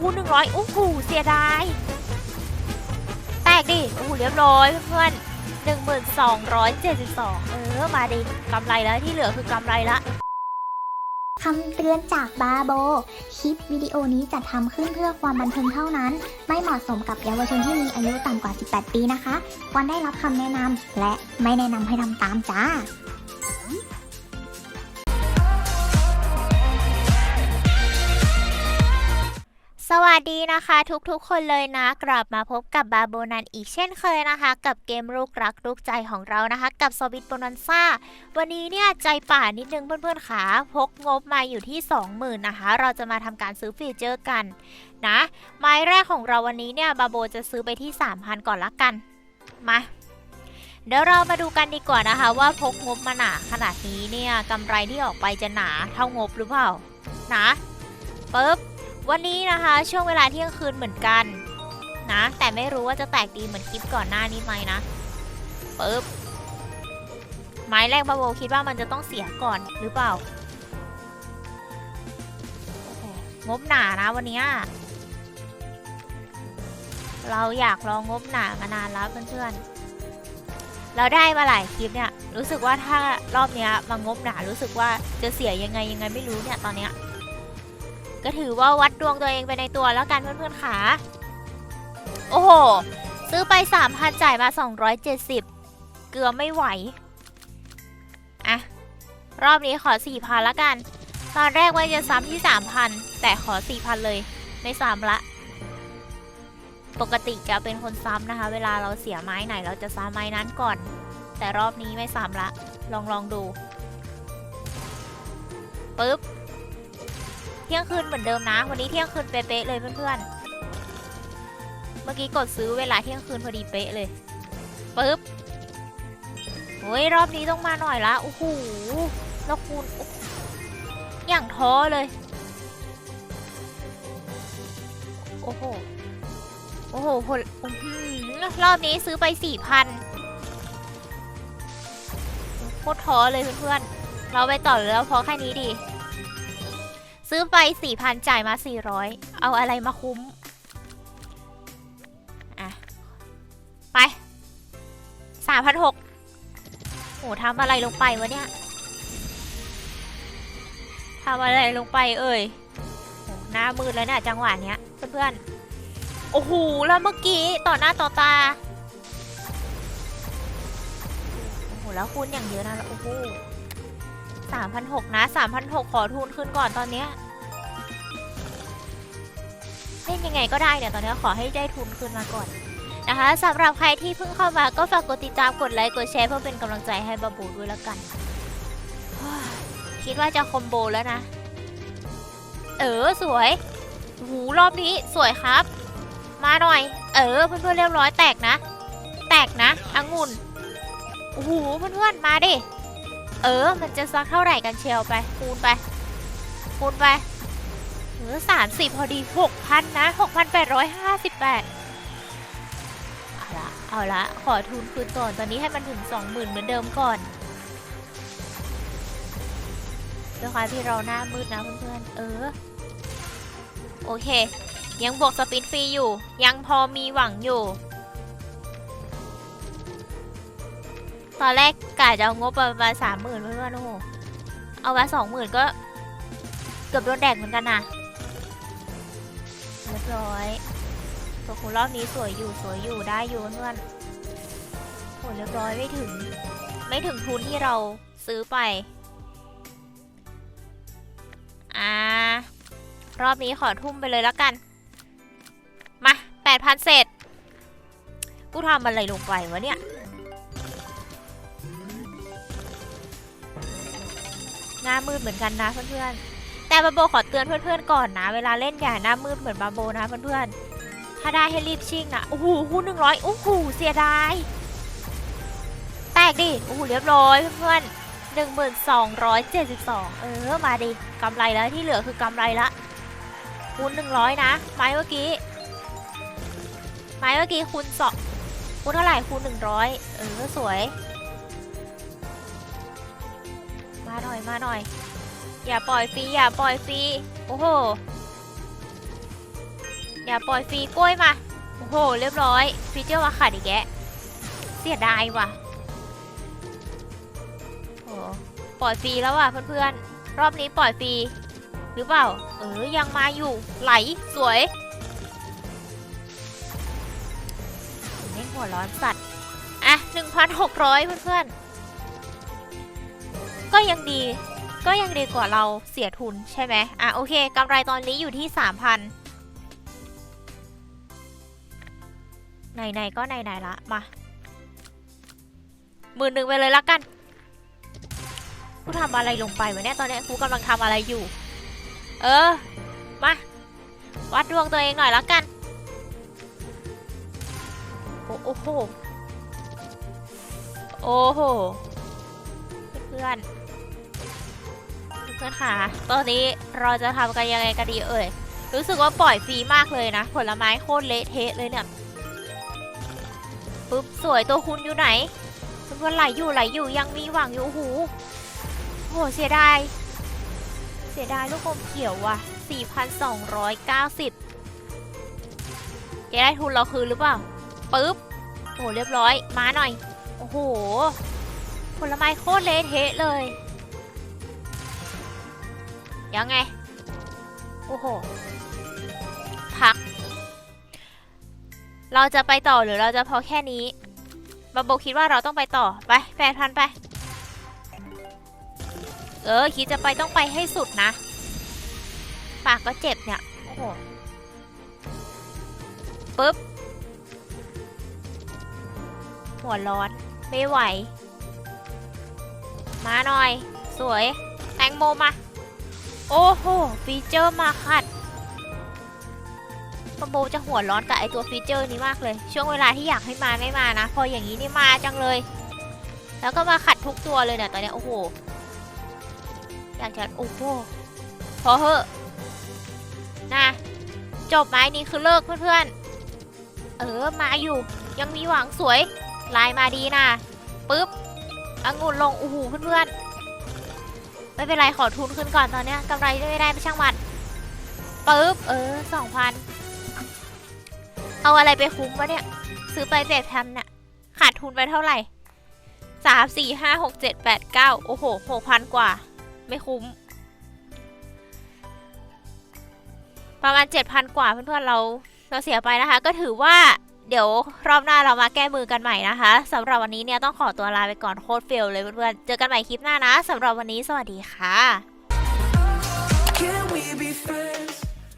คูณหนึ่งร้อยโอ้โหเสียดาย แตกดิ โอ้โหเรียบร้อยเพื่อนหนึ่งหมื่นสองร้อยเจ็ดสิบสองเออ มาดิกำไรแล้วที่เหลือคือกำไรละคำเตือนจากบาโบ คลิปวิดีโอนี้จัดทำขึ้นเพื่อความบันเทิงเท่านั้น ไม่เหมาะสมกับเยาวชนที่มีอายุต่ำกว่า 18 ปีนะคะ ควรได้รับคำแนะนำและไม่แนะนำให้ทำตามจ้า สวัสดีนะคะทุกๆคนเลยนะกลับมาพบกับบาโบนันอีกเช่นเคยนะคะ กับเกมลูกรักลูกใจของเรานะคะ กับสวิตโบนันซ่าวันนี้เนี่ยใจป่านิดนึงเพื่อนๆขาพกงบมาอยู่ที่ 20,000นะคะ เราจะมาทำการซื้อฟีเจอร์กันนะไม้แรกของเราวันนี้เนี่ยบาโบจะซื้อไปที่ 3,000 ก่อนละกันมาเดี๋ยวเรามาดูกันดีกว่านะคะ ว่าพกงบมาหนาขนาดนี้เนี่ยกำไรที่ออกไปจะหนาเท่างบหรือเปล่านะปึ๊บ วันนี้นะคะช่วงเวลาเที่ยงคืนเหมือนกันนะ แต่ไม่รู้ว่าจะแตกดีเหมือนคลิปก่อนหน้านี้ไหมนะปึ๊บไม้แรกบาโบคิดว่ามันจะต้องเสียก่อนหรือเปล่างบหนานะวันนี้เราอยากลองงบหนามานานแล้วเพื่อนๆ เราได้มาหลายคลิปเนี่ย รู้สึกว่าถ้ารอบเนี้ยมางบหนารู้สึกว่าจะเสียยังไงยังไงไม่รู้เนี่ยตอนเนี้ย ก็ถือว่าวัดดวงตัวเองไปในตัวแล้วกันเพื่อนๆขาโอ้โห ซื้อไป 3,000 จ่ายมา 270 เกือบไม่ไหว อะ รอบนี้ขอ 4,000 ละกัน ตอนแรกว่าจะซ้ำที่ 3,000 แต่ขอ 4,000 เลย ไม่ซ้ำละ ปกติจะเป็นคนซ้ำนะคะ เวลาเราเสียไม้ไหนเราจะซ้ำไม้นั้นก่อน แต่รอบนี้ไม่ซ้ำละ ลองลองดูปึ๊บ เที่ยงคืนเหมือนเดิมนะ วันนี้เที่ยงคืนเป๊ะๆเลยเพื่อนๆ เมื่อกี้กดซื้อเวลาเที่ยงคืนพอดีเป๊ะเลยปึ๊บโอ้ยรอบนี้ต้องมาหน่อยละโอ้โหแล้วคูณออย่างท้อเลย โอ้โห โอ้โหผลรอบนี้ซื้อไปสี่พันโคตรท้อเลยเพื่อนๆ เราไปต่อแล้วพอแค่นี้ดี ซื้อไป4,000จ่ายมา 400 เอาอะไรมาคุ้ม อะ ไป3,600โหทำอะไรลงไปวะเนี่ยทำอะไรลงไปเอ่ยโหหน้ามืดแล้วเนี่ยจังหวะเนี้ยเพื่อนๆ โอ้โห แล้วเมื่อกี้ต่อหน้าต่อตา โอ้โห แล้วคูณอย่างเยอะนะแล้วโอ้โห สามพันหกนะสามพันหกขอทุนขึ้นก่อนตอนเนี้ยเล่นยังไงก็ได้เนี่ยตอนนี้ขอให้ได้ทุนขึ้นมาก่อนนะคะสำหรับใครที่เพิ่งเข้ามาก็ฝากกดติดตามกดไลค์กดแชร์เพื่อเป็นกำลังใจให้บาบูด้วยล้วกันคิดว่าจะคอมโบแล้วนะ เออสวย หูรอบนี้สวยครับ มาหน่อย เออเพื่อนๆเรียบร้อยแตกนะ แตกนะองุ่นโอ้โหเพื่อนๆมาดิ เออ มันจะซักเท่าไหร่กันเชียวไป คูณไป คูณไปเออสามสิบพอดีหกพันนะหกพันแปดร้อยห้าสิบแปดเอาละ เอาละ ขอทุนคืนก่อน ตอนนี้ให้มันถึงสองหมื่นเหมือนเดิมก่อนด้วยความที่เราหน้ามืดนะเพื่อนๆ เออ โอเค ยังบวกสปินฟรีอยู่ ยังพอมีหวังอยู่ ตอนแรกกะจะเอางบประมาณสามหมื่นเพื่อนโอ้โหเอามาสองหมื่นก็ เกือบโดนแดกเหมือนกันนะเรียบร้อยตัวคุณรอบนี้สวยอยู่สวยอยู่ได้อยู่เพื่อนโหเรียบร้อยไม่ถึง ไม่ถึงทุนที่เราซื้อไป อ่ารอบนี้ขอทุ่มไปเลยแล้วกัน มาแปดพันเศษกูทำอะไรลงไปวะเนี่ย หน้ามืดเหมือนกันนะเพื่อนๆ แต่บาโบขอเตือนเพื่อนๆก่อนนะ เวลาเล่นอย่าหน้ามืดเหมือนบาโบนะเพื่อนๆ ถ้าได้ให้รีบชิ่งนะ โอ้โหคูณหนึ่งร้อยโอ้โหเสียดาย แตกดิ โอ้โหเรียบร้อยเพื่อนๆหนึ่งหมื่นสองร้อยเจ็ดสิบสองเออ มาดิกำไรแล้วที่เหลือคือกำไรละคูณหนึ่งร้อยนะ ไม้เมื่อกี้ ไม้เมื่อกี้คูณสองคูณเท่าไหร่คูณหนึ่งร้อยเออ สวย หน่อยมาหน่อย อย่าปล่อยฟรีอย่าปล่อยฟรีโอ้โหอย่าปล่อยฟรีกล้วยมาโอ้โหเรียบร้อยฟีเจอร์มาขาดอีกแกเสียดายว่ะโอ้ปล่อยฟรีแล้วว่ะเพื่อนๆรอบนี้ปล่อยฟรีหรือเปล่า เออยังมาอยู่ไหลสวยไม่หัวร้อนสัตว์อะ 1,600 เพื่อนๆ ก็ยังดี ก็ยังดีกว่าเราเสียทุนใช่ไหมอะโอเคกำไรตอนนี้อยู่ที่3,000ไหนๆก็ไหนๆละมาหมื่นหนึ่งไปเลยละกันกูทำอะไรลงไปวะเนี่ยตอนเนี้ยกูกำลังทำอะไรอยู่ เออ มา วัดดวงตัวเองหน่อยละกัน โอ้โอ้โหโอ้โห เพื่อนๆ เพื่อนค่ะตอนนี้เราจะทำกันยังไงกันดีเอ่ย รู้สึกว่าปล่อยฟรีมากเลยนะ ผลไม้โคตรเละเทะเลยเนี่ยปุ๊บสวยตัวคุณอยู่ไหนเพื่อนไหลอยู่ไหลอยู่ยังมีหวังอยู่โอ้โหโอ้โหเสียดาย เสียดายลูกอมเขียวว่ะ 4,290จะได้ทุนเราคืนหรือเปล่าปุ๊บโหเรียบร้อย มาหน่อย โอ้โห ผลไม้โคตรเละเทะเลย ยังไง โอ้โห พัก เราจะไปต่อหรือเราจะพอแค่นี้บาโบคิดว่าเราต้องไปต่อ ไปแปดพันไป เออ คิดจะไปต้องไปให้สุดนะ ปากก็เจ็บเนี่ย โอ้โหปึ๊บ หัวร้อน ไม่ไหว มาหน่อย สวย แตงโมมา โอ้โห ฟีเจอร์มาขัดปะโบจะหัวร้อนกับไอตัวฟีเจอร์นี้มากเลย ช่วงเวลาที่อยากให้มาไม่มานะ พออย่างนี้นี่มาจังเลย แล้วก็มาขัดทุกตัวเลยเนี่ยตอนเนี้ยโอ้โห อยากจะโอ้โห พอเหอะนะจบไม้นี้คือเลิกเพื่อนๆ เออมาอยู่ ยังมีหวังสวย ลายมาดีนะปึ๊บองุ่นลงโอ้โหเพื่อนๆ ไม่เป็นไรขอทุนขึ้นก่อนตอนเนี้ยกำไรไม่ได้ไม่ช่างมันปึ๊บเออสองพันเอาอะไรไปคุ้มวะเนี่ย ซื้อไปเจ็ดพันเนี่ยขาดทุนไปเท่าไหร่สามสี่ห้าหกเจ็ดแปดเก้าโอ้โหหกพันกว่า ไม่คุ้ม ประมาณ7,000กว่าเพื่อนๆเราเราเสียไปนะคะ ก็ถือว่า เดี๋ยวรอบหน้าเรามาแก้มือกันใหม่นะคะสำหรับวันนี้เนี่ยต้องขอตัวลาไปก่อนโคตรเฟลเลยเพื่อนๆ เจอกันใหม่คลิปหน้านะสำหรับวันนี้สวัสดีค่ะ Can we be friends?